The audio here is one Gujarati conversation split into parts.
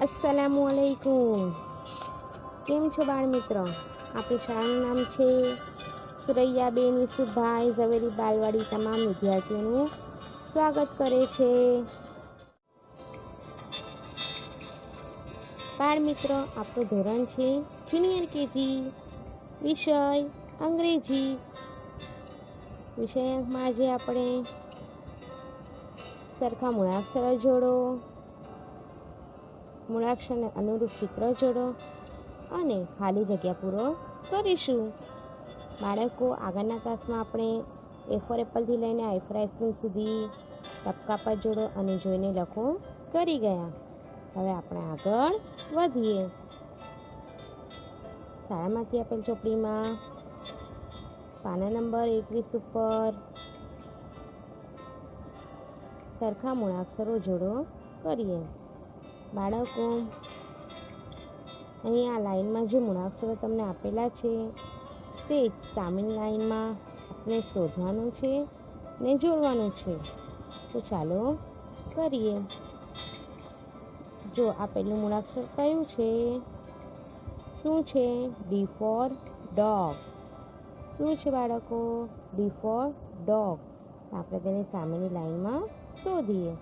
અસલામુ અલૈકુમ કેમ છો બાળ મિત્રો આપણી શાળાનું નામ છે સુરૈયાબેન યુસુફભાઈ ઝવેરી બાલવાડી તમામ વિદ્યાર્થીઓનું સ્વાગત કરે છે. બાળ મિત્રો આપણું ધોરણ છે જુનિયર કેજી વિષય અંગ્રેજી. વિષયમાં આજે આપણે સરખા મૂળાક્ષરો જોડો મૂળાક્ષરને અનુરૂપ ચિત્ર જોડો અને ખાલી જગ્યા પૂરો કરીશું. બાળકો, આગળના ક્લાસમાં આપણે એ ફોર એપલથી લઈને આઈ ફોર આઈસ્ક્રીમ સુધી ટપકા પર જોડો અને જોઈને લખો કરી ગયા. હવે આપણે આગળ વધીએ. શાળામાંથી આપેલ ચોપડીમાં પાના નંબર એકવીસ ઉપર સરખા મૂળાક્ષરો જોડો કરીએ. બાળકો, અહીં આ લાઈનમાં જે મૂળાક્ષરો તમને આપેલા છે, તે સામેની લાઈનમાં આપણે શોધવાનું છે ને જોડવાનું છે. તો ચાલો કરીએ. જો આ પહેલું મૂળાક્ષર કયું છે? શું છે? ડી ફોર ડોગ શું છે બાળકો? ડી ફોર ડોગ આપણે તેને સામેની લાઈનમાં શોધીએ.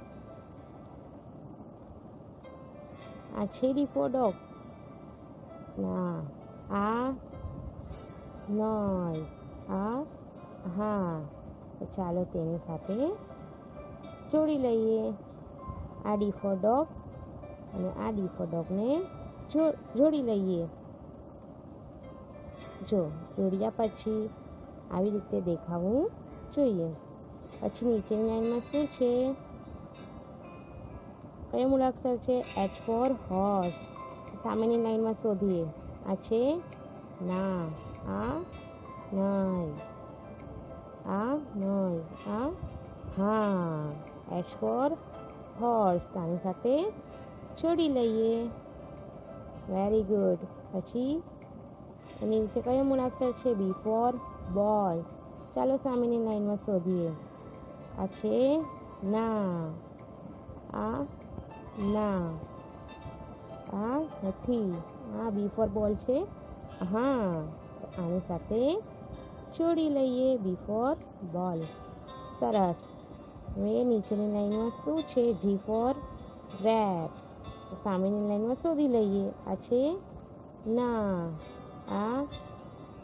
આ છે પોડો ના, આ નય, આ હા. તો ચાલો તેની સાથે જોડી લઈએ. આ ડી ડોગ અને આ ડી ડોગને જોડી લઈએ. જો, જોડ્યા પછી આવી રીતે દેખાવું જોઈએ. પછી નીચેની લાઈનમાં શું છે? કયો મૂળાક્ષર છે? એચ ફોર હોર્સ સામેની લાઈનમાં શોધીએ. આ છે ના, આ નય આ નય આ હા. એચ ફોર હોર્સ આની સાથે જોડી લઈએ. વેરી ગુડ પછી એની નીચે કયો મૂળાક્ષર છે? બી ફોર બોલ ચાલો સામેની લાઈનમાં શોધીએ. આ છે ના, આ ના. આ નથી. આ બી ફોર બોલ છે. હા. આની સાથે જોડી લઈએ બી ફોર બોલ સરસ. હવે નીચેની લાઈનમાં શું છે? જી ફોર રેટ સામેની લાઈનમાં શોધી લઈએ. આ છે ના. આ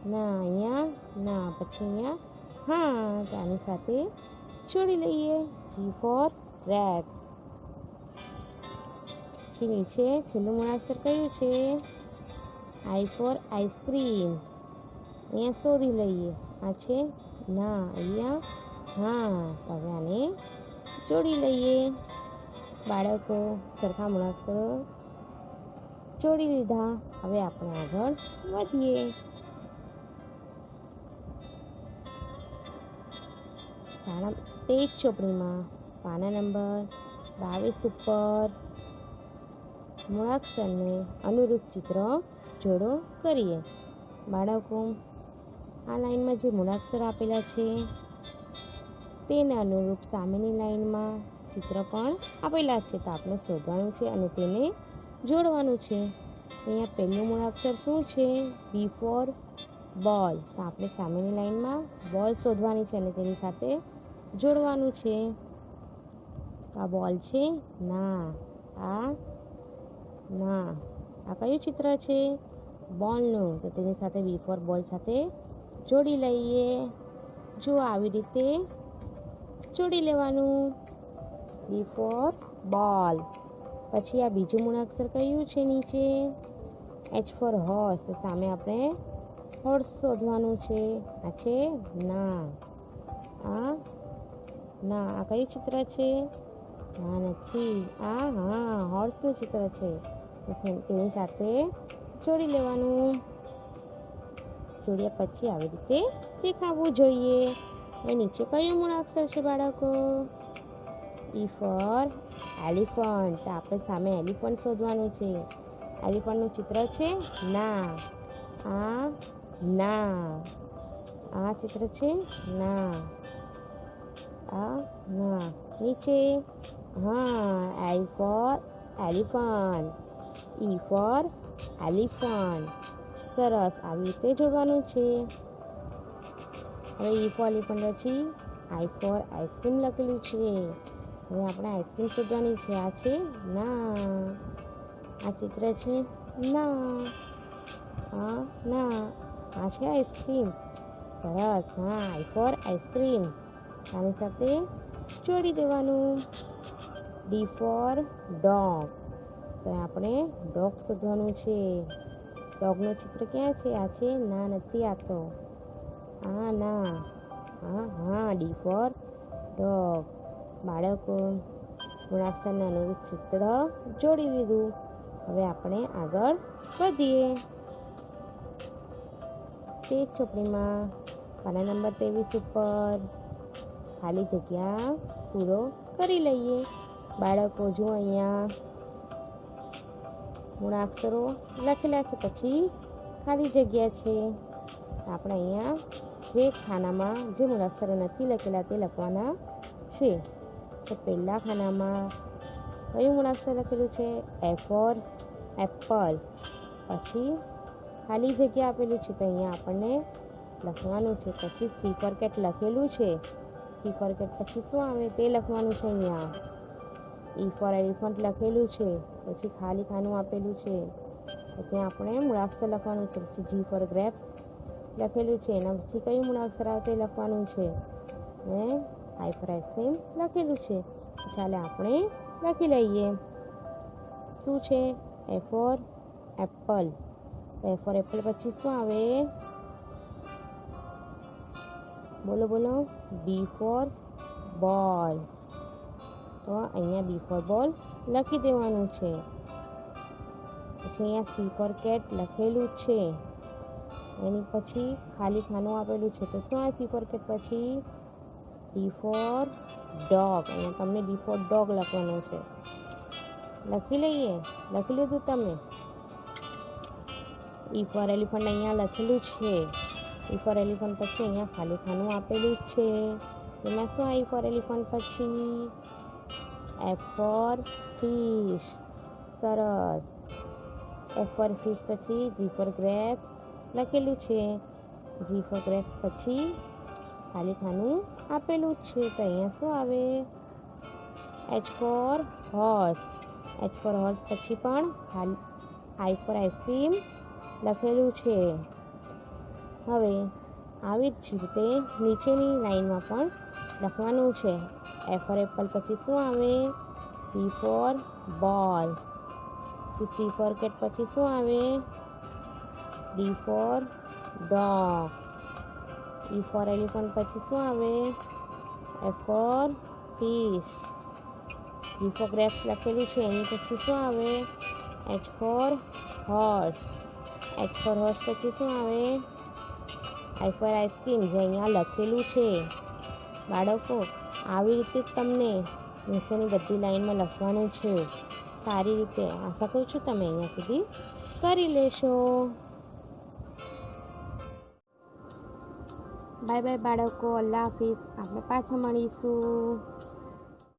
ના. અહીંયા ના. પછી અહીંયા હા. આની સાથે જોડી લઈએ. જી ફોર રેડ પછી નીચે છેલ્લું મૂળાક્ષર કયું છે? I for ice cream. અહીંયા શોધી લઈએ. આ છે, ના, અહીંયા, હા હવે આને જોડી લઈએ. બાળકો, સરખા મૂળાક્ષરો જોડી લીધા. હવે આપણે આગળ વધીએ. શાળા તે જ ચોપડીમાં. પાના નંબર, બાવીસ ઉપર. મૂળાક્ષરને અનુરૂપ ચિત્ર જોડો કરીએ. બાળકો, આ લાઈનમાં જે મૂળાક્ષર આપેલા છે, તેને અનુરૂપ સામેની લાઈનમાં ચિત્ર પણ આપેલા છે. તો આપણે શોધવાનું છે અને તેને જોડવાનું છે. અહીંયા પહેલું મૂળાક્ષર શું છે? બી ફોર બોલ તો આપણે સામેની લાઈનમાં બોલ શોધવાની છે અને તેની સાથે જોડવાનું છે. આ બોલ છે? ના. આ ના, આ કયું ચિત્ર છે? બોલનું. તો તેની સાથે બી ફોર બોલ સાથે જોડી લઈએ. જો આવી રીતે જોડી લેવાનું. બી ફોર બોલ પછી આ બીજું મૂળાક્ષર કયું છે નીચે? એચ ફોર હોર્સ સામે આપણે હોર્સ શોધવાનું છે. આ છે ના. આ ના, આ કયું ચિત્ર છે? ના નથી. આ, હા હોર્સનું ચિત્ર છે. તેની સાથે જોડી લેવાનું. જોડ્યા પછી આવી રીતે દેખાવું જોઈએ. એ નીચે કયું મૂળાક્ષર છે બાળકો? ઈ ફોર એલિફન્ટ આપણે સામે એલિફન્ટ શોધવાનું છે. એલિફન્ટનું ચિત્ર છે ના. આ ના. આ ચિત્ર છે ના. આ ના. નીચે. હા L for elephant E for elephant સરસ, આવી રીતે જોડવાનું છે. હવે ઈ ફોર એલિફન્ટ પછી આઈ ફોર આઈસ્ક્રીમ લખેલું છે. હવે આપણે આઈસ્ક્રીમ શોધવાની છે. આ છે ના. આ ચિત્ર છે ના. હા, ના. આ છે આઈસ્ક્રીમ સરસ, હા, આઈ ફોર આઈસ્ક્રીમ આની સાથે જોડી દેવાનું. D for dog. તો આપણે ડોગ શોધવાનું છે. ડોગનું ચિત્ર ક્યાં છે? આ છે ના નથી આતો આ ના. હા હા, ડી ફોર ડોગ બાળકો, ગુણાક્ષરને અનુરૂપ ચિત્ર જોડી દીધું. હવે આપણે આગળ વધીએ. તે ચોપડીમાં પાના નંબર ત્રેવીસ ઉપર ખાલી જગ્યા પૂરો કરી લઈએ. બાળકો, જો અહીંયા મૂળાક્ષરો લખેલા છે પછી ખાલી જગ્યા છે. આપણે અહીંયા જે ખાનામાં જે મૂળાક્ષરો નથી લખેલા તે લખવાના છે. તો પહેલા ખાનામાં કયું મૂળાક્ષર લખેલું છે? A for apple. પછી ખાલી જગ્યા આપેલું છે તો અહીંયા આપણને લખવાનું છે. પછી સી કેટ લખેલું છે. સી કેટ પછી શું આવે? તે લખવાનું છે અહીંયા. ઈ ફોર એલિફન્ટ લખેલું છે, પછી ખાલી ખાનું આપેલું છે. પછી આપણે મૂળાક્ષર લખવાનું છે, પછી જી ફોર ગ્રેપ લખેલું છે, એના પછી કયું મૂળાક્ષર આવે તે લખવાનું છે? ને આઈ ફોર આઈસ્ક્રીમ લખેલું છે. ચાલે આપણે લખી લઈએ. શું છે? A for apple. A for apple પછી શું આવે? બોલો બોલો. બી ફોર બોલ. તો અહીંયા બી ફોર બોલ લખી દેવાનું છે. પછી અહીંયા સી કેટ લખેલું છે. એની પછી ખાલી ખાનું આપેલું છે. તો શું આ સી કેટ પછી? ડી ફોર ડોગ અહીંયા તમને ડી ફોર ડોગ લખવાનું છે. લખી લઈએ? લખી લીધું તમે? ઈ ફોર એલિફન્ટ અહીંયા લખેલું છે. ઈ ફોર એલિફન્ટ પછી અહીંયા ખાલી ખાનું આપેલું છે. એમાં શું આવી ફોર એલિફન્ટ પછી? F for fish. સરસ. એફ ફોર ફિશ પછી જી ફોર ગ્રેપ લખેલું છે. જી ફોર ગ્રેપ પછી ખાલી આપેલું જ છે. તો અહીંયા શું આવે? H for horse H for horse પછી પણ ખાલી આઈ ફોર આઈસ્ક્રીમ લખેલું છે. હવે આવી જ રીતે નીચેની લાઈનમાં પણ લખવાનું છે. એ ફોર એપલ પછી શું આવે C for ball C for cat પછી શું આવે D for dog E for elephant પછી શું આવે F for fish G for grapes લખેલું છે એની પછી શું આવે H for horse H for horse પછી શું આવે આઈ ફોર આઈસ્ક્રીમ જે અહીંયા લખેલું છે. બાળકો આવી રીતે તમને નીચેની બધી લાઈનમાં લખવાનું છે. સારી રીતે આશા કરું છું તમે અહીંયા સુધી કરી લેશો. બાય બાય બાળકો, અલ્લાહ હાફિઝ. આપણે પાછા મળીશું.